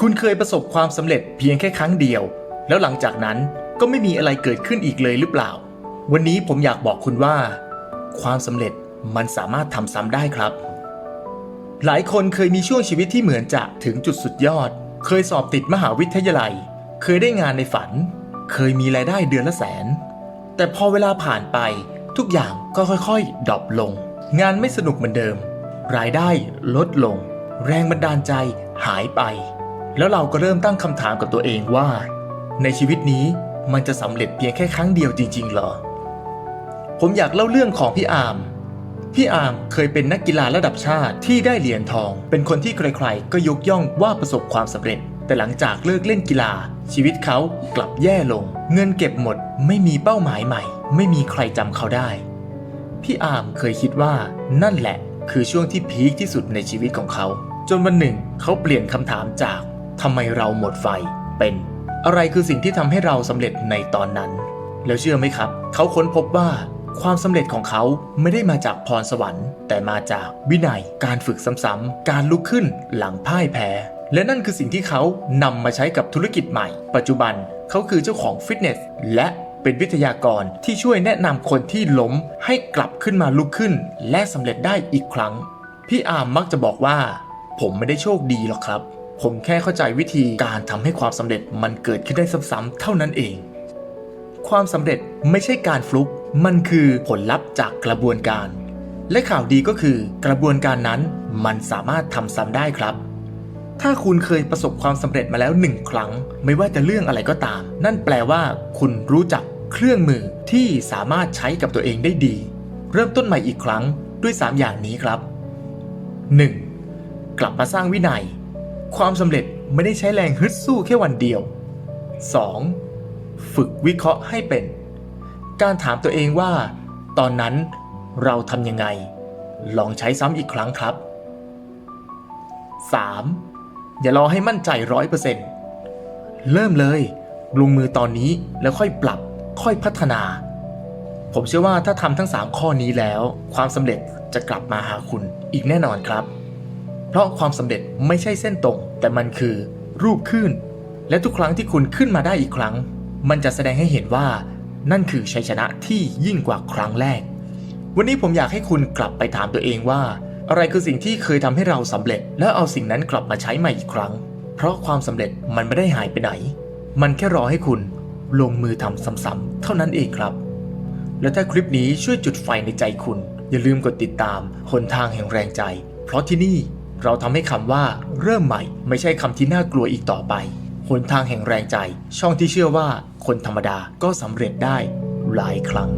คุณเคยประสบความสำเร็จเพียงแค่ครั้งเดียว แล้วหลังจากนั้นก็ไม่มีอะไรเกิดขึ้นอีกเลยหรือเปล่า วันนี้ผมอยากบอกคุณว่า ความสำเร็จมันสามารถทำซ้ำได้ครับ หลายคนเคยมีช่วงชีวิตที่เหมือนจะถึงจุดสุดยอด เคยสอบติดมหาวิทยาลัย เคยได้งานในฝัน เคยมีรายได้เดือนละแสน แต่พอเวลาผ่านไปทุกอย่างก็ค่อยๆดรอปลง งานไม่สนุกเหมือนเดิม รายได้ลดลง แรงบันดาลใจหายไป แล้วเราก็เริ่มตั้งคำถามกับตัวเองว่า ในชีวิตนี้มันจะสำเร็จเพียงแค่ครั้งเดียวจริงๆเหรอ ผมอยากเล่าเรื่องของพี่อามพี่อาร์มเคยเป็นนักกีฬาระดับชาติที่ได้เหรียญทอง เป็นคนที่ใครๆ ก็ยกย่องว่าประสบความสำเร็จ แต่หลังจากเลิกเล่นกีฬา ชีวิตเขากลับแย่ลง เงินเก็บหมด ไม่มีเป้าหมายใหม่ ไม่มีใครจำเขาได้ พี่อาร์มเคยคิดว่านั่นแหละ คือช่วงที่พีคที่สุดในชีวิตของเขา จนวันหนึ่ง เขาเปลี่ยนคำถามจาก ทำไมเราหมดไฟเป็น อะไรคือสิ่งที่ทำให้เราสำเร็จในตอนนั้น แล้วเชื่อไหมครับ เขาค้นพบว่าความสำเร็จของเขาไม่ได้มาจากพรสวรรค์ แต่มาจากวินัยการฝึกซ้ำๆการลุกขึ้นหลังพ่ายแพ้ และนั่นคือสิ่งที่เขานำมาใช้กับธุรกิจใหม่ ปัจจุบันเขาคือเจ้าของฟิตเนสและเป็นวิทยากรที่ช่วยแนะนำคนที่ล้มให้กลับขึ้นมาลุกขึ้น และสำเร็จได้อีกครั้ง พี่อาร์มมักจะบอกว่า ผมไม่ได้โชคดีหรอกครับ ผมแค่เข้าใจวิธีการทำให้ความสำเร็จมันเกิดขึ้นได้ซ้ำๆเท่านั้นเอง ความสำเร็จไม่ใช่การฟลุก มันคือผลลัพธ์จากกระบวนการ และข่าวดีก็คือกระบวนการนั้นมันสามารถทำซ้ำได้ครับ ถ้าคุณเคยประสบความสำเร็จมาแล้วหนึ่งครั้ง ไม่ว่าจะเรื่องอะไรก็ตาม นั่นแปลว่า คุณรู้จักเครื่องมือที่สามารถใช้กับตัวเองได้ดี เริ่มต้นใหม่อีกครั้งด้วย 3 อย่างนี้ครับ 1. กลับมาสร้างวินัย ความสำเร็จไม่ได้ใช้แรงฮึดสู้แค่วันเดียว 2. ฝึกวิเคราะห์ให้เป็น การถามตัวเองว่า ตอนนั้นเราทำยังไง ลองใช้ซ้ำอีกครั้งครับ 3. อย่ารอให้มั่นใจร้อยเปอร์เซ็นต์เริ่มเลย ลงมือตอนนี้แล้วค่อยปรับ ค่อยพัฒนา ผมเชื่อว่าถ้าทำทั้ง 3 ข้อนี้แล้ว ความสำเร็จจะกลับมาหาคุณอีกแน่นอนครับ เพราะความสำเร็จไม่ใช่เส้นตรง แต่มันคือรูปขึ้น และทุกครั้งที่คุณขึ้นมาได้อีกครั้ง มันจะแสดงให้เห็นว่า นั่นคือชัยชนะที่ยิ่งกว่าครั้งแรก วันนี้ผมอยากให้คุณกลับไปถามตัวเองว่า อะไรคือสิ่งที่เคยทำให้เราสำเร็จ แล้วเอาสิ่งนั้นกลับมาใช้ใหม่อีกครั้ง เพราะความสำเร็จมันไม่ได้หายไปไหน มันแค่รอให้คุณลงมือทำซ้ำๆเท่านั้นเองครับ และถ้าคลิปนี้ช่วยจุดไฟในใจคุณ อย่าลืมกดติดตามหนทางแห่งแรงใจ เพราะที่นี่ เราทำให้คำว่า เริ่มใหม่ ไม่ใช่คำที่น่ากลัวอีกต่อไปหนทางแห่งแรงใจ ช่องที่เชื่อว่า คนธรรมดาก็สำเร็จได้หลายครั้ง